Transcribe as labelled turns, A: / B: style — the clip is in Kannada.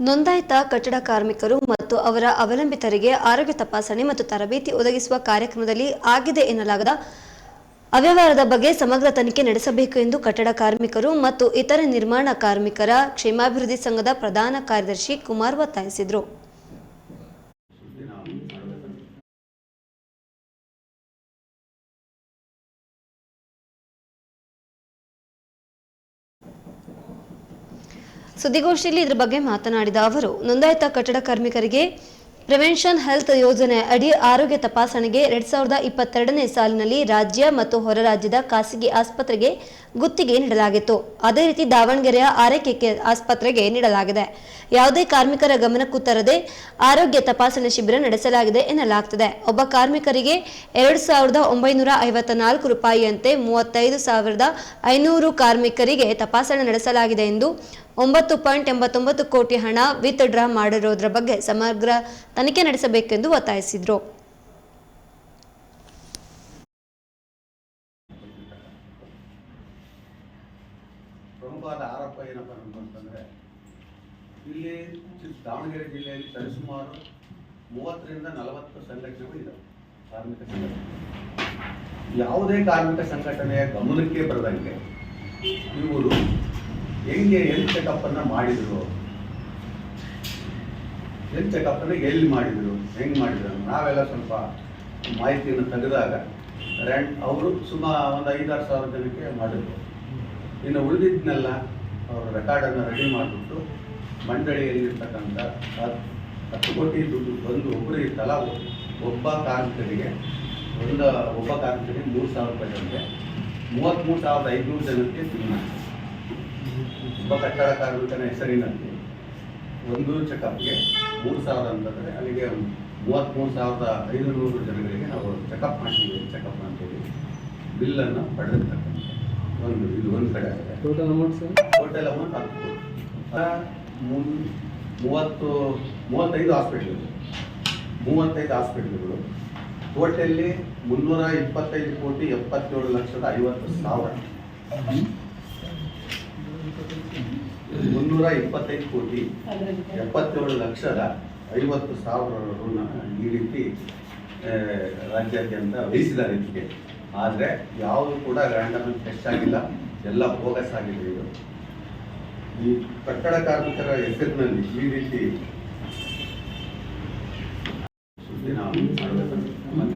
A: ನೋಂದಾಯಿತ ಕಟ್ಟಡ ಕಾರ್ಮಿಕರು ಮತ್ತು ಅವರ ಅವಲಂಬಿತರಿಗೆ ಆರೋಗ್ಯ ತಪಾಸಣೆ ಮತ್ತು ತರಬೇತಿ ಒದಗಿಸುವ ಕಾರ್ಯಕ್ರಮದಲ್ಲಿ ಆಗಿದೆ ಎನ್ನಲಾಗದ ಅವ್ಯವಹಾರದ ಬಗ್ಗೆ ಸಮಗ್ರ ತನಿಖೆ ನಡೆಸಬೇಕು ಎಂದು ಕಟ್ಟಡ ಕಾರ್ಮಿಕರು ಮತ್ತು ಇತರ ನಿರ್ಮಾಣ ಕಾರ್ಮಿಕರ ಕ್ಷೇಮಾಭಿವೃದ್ಧಿ ಸಂಘದ ಪ್ರಧಾನ ಕಾರ್ಯದರ್ಶಿ ಕುಮಾರ್ ಒತ್ತಾಯಿಸಿದರು. ಸುದ್ದಿಗೋಷ್ಠಿಯಲ್ಲಿ ಇದರ ಬಗ್ಗೆ ಮಾತನಾಡಿದ ಅವರು, ನೋಂದಾಯಿತ ಕಟ್ಟಡ ಕಾರ್ಮಿಕರಿಗೆ ಪ್ರಿವೆನ್ಷನ್ ಹೆಲ್ತ್ ಯೋಜನೆ ಅಡಿ ಆರೋಗ್ಯ ತಪಾಸಣೆಗೆ ಎರಡ್ ಸಾವಿರದ ಇಪ್ಪತ್ತೆರಡನೇ ಸಾಲಿನಲ್ಲಿ ರಾಜ್ಯ ಮತ್ತು ಹೊರ ರಾಜ್ಯದ ಖಾಸಗಿ ಆಸ್ಪತ್ರೆಗೆ ಗುತ್ತಿಗೆ ನೀಡಲಾಗಿತ್ತು. ಅದೇ ರೀತಿ ದಾವಣಗೆರೆಯ ಆರೈಕೆ ಆಸ್ಪತ್ರೆಗೆ ನೀಡಲಾಗಿದೆ. ಯಾವುದೇ ಕಾರ್ಮಿಕರ ಗಮನಕ್ಕೂ ತರದೆ ಆರೋಗ್ಯ ತಪಾಸಣೆ ಶಿಬಿರ ನಡೆಸಲಾಗಿದೆ ಎನ್ನಲಾಗುತ್ತದೆ ಒಬ್ಬ ಕಾರ್ಮಿಕರಿಗೆ ಎರಡು ಸಾವಿರದ ಒಂಬೈನೂರ ಐವತ್ತ ನಾಲ್ಕು ರೂಪಾಯಿಯಂತೆ ಮೂವತ್ತೈದು ಸಾವಿರದ ಐನೂರು ಕಾರ್ಮಿಕರಿಗೆ ತಪಾಸಣೆ ನಡೆಸಲಾಗಿದೆ ಎಂದು ಒಂಬತ್ತು ಪಾಯಿಂಟ್ ಎಂಬತ್ತೊಂಬತ್ತು ಕೋಟಿ ಹಣ ವಿತ್ ಡ್ರಾ ಮಾಡಿರೋದ್ರ ಬಗ್ಗೆ ಸಮಗ್ರ ತನಿಖೆ ನಡೆಸಬೇಕೆಂದು ಒತ್ತಾಯಿಸಿದರು.
B: ಪ್ರಮುಖವಾದ ಆರೋಪ ಏನಪ್ಪ ಅಂತಂದ್ರೆ, ಇಲ್ಲಿ ದಾವಣಗೆರೆ ಜಿಲ್ಲೆಯಲ್ಲಿ ಸರಿಸುಮಾರು ಮೂವತ್ತರಿಂದ ನಲವತ್ತು ಸಂಘಟನೆಗಳು ಇದಾವೆ, ಕಾರ್ಮಿಕ ಸಂಘಟನೆ. ಯಾವುದೇ ಕಾರ್ಮಿಕ ಸಂಘಟನೆಯ ಗಮನಕ್ಕೆ ಬರದಂಗೆ ಇವರು ಹೆಂಗೆ ಎಲ್ಲಿ ಚೆಕಪ್ಪನ್ನು ಮಾಡಿದರು ಮಾಡಿದ್ರು? ಹೆಲ್ತ್ ಚೆಕಪ್ ಅನ್ನ ಎಲ್ಲಿ ಮಾಡಿದ್ರು? ಹೆಂಗ್ ಮಾಡಿದ್ರು? ನಾವೆಲ್ಲ ಸ್ವಲ್ಪ ಮಾಹಿತಿಯನ್ನು ತೆಗೆದಾಗ ರೆಂಟ್ ಅವರು ಸುಮಾರು ಒಂದು ಐದಾರು ಸಾವಿರ ಜನಕ್ಕೆ ಮಾಡಿದ್ರು. ಇನ್ನು ಉಳಿದಿದ್ದನ್ನೆಲ್ಲ ಅವರು ರೆಕಾರ್ಡನ್ನು ರೆಡಿ ಮಾಡಿಬಿಟ್ಟು ಮಂಡಳಿಯಲ್ಲಿರ್ತಕ್ಕಂಥ ಹತ್- ಹತ್ತು ಕೋಟಿ ದುಡ್ಡು ಬಂದು ಒಬ್ಬರಿಗೆ ತಲಾ ಒಬ್ಬ ಕಾರ್ಮಿಕರಿಗೆ, ಒಂದು ಒಬ್ಬ ಕಾರ್ಮಿಕರಿಗೆ ಮೂರು ಸಾವಿರ ರೂಪಾಯಿ ಜನಕ್ಕೆ ಮೂವತ್ತ್ಮೂರು ಸಾವಿರದ ಐದುನೂರು ಜನಕ್ಕೆ ಸಿನಿಮಾ. ಒಬ್ಬ ಕಟ್ಟಡ ಕಾರ್ಮಿಕನ ಹೆಸರಿನಲ್ಲಿ ಒಂದು ಚೆಕಪ್ಗೆ ಮೂರು ಸಾವಿರ ಅಂತಂದರೆ ಅಲ್ಲಿಗೆ ಮೂವತ್ತ್ಮೂರು ಸಾವಿರದ ಐದು ನೂರು ಜನಗಳಿಗೆ ನಾವು ಚೆಕಪ್ ಮಾಡ್ತೀವಿ ಚೆಕಪ್ ಅಂತೇಳಿ ಬಿಲ್ಲನ್ನು ಪಡೆದಿರ್ತಕ್ಕಂಥ ಒಂದು ಇದು ಒಂದು ಕಡೆ ಆಗಿದೆ.
C: Total amount sir
B: total amount ಹತ್ತು. ಮೂವತ್ತು ಮೂವತ್ತೈದು ಹಾಸ್ಪಿಟ್ಲ್ಗಳು. ಮೂವತ್ತೈದು ಹಾಸ್ಪಿಟ್ಲ್ಗಳು. ಟೋಟಲ್ಲಿ ಮುನ್ನೂರ ಇಪ್ಪತ್ತೈದು ಕೋಟಿ ಎಪ್ಪತ್ತೇಳು ಲಕ್ಷದ ಐವತ್ತು ಸಾವಿರ. ಮುನ್ನೂರ ಇಪ್ಪತ್ತೈದು ಕೋಟಿ. ಎಪ್ಪತ್ತೇಳು ಲಕ್ಷದ ಐವತ್ತು ಸಾವಿರ ಋಣ ಈ ರೀತಿ ರಾಜ್ಯಾದ್ಯಂತ ವಹಿಸಿದ್ದಾರೆ ಇದಕ್ಕೆ. ಆದರೆ ಯಾವುದು ಕೂಡ ರ್ಯಾಂಡಮ್ ಟೆಸ್ಟ್ ಆಗಿಲ್ಲ. ಎಲ್ಲ ಬೋಗಸ್ ಆಗಿದೆ ಇದು. ಈ ಕಟ್ಟಡ ಕಾರ್ಮಿಕರ ಹೆಸರಿನಲ್ಲಿ ಈ ರೀತಿ ಸುದ್ದಿ ನಾವು ಮಾಡಬೇಕಂತ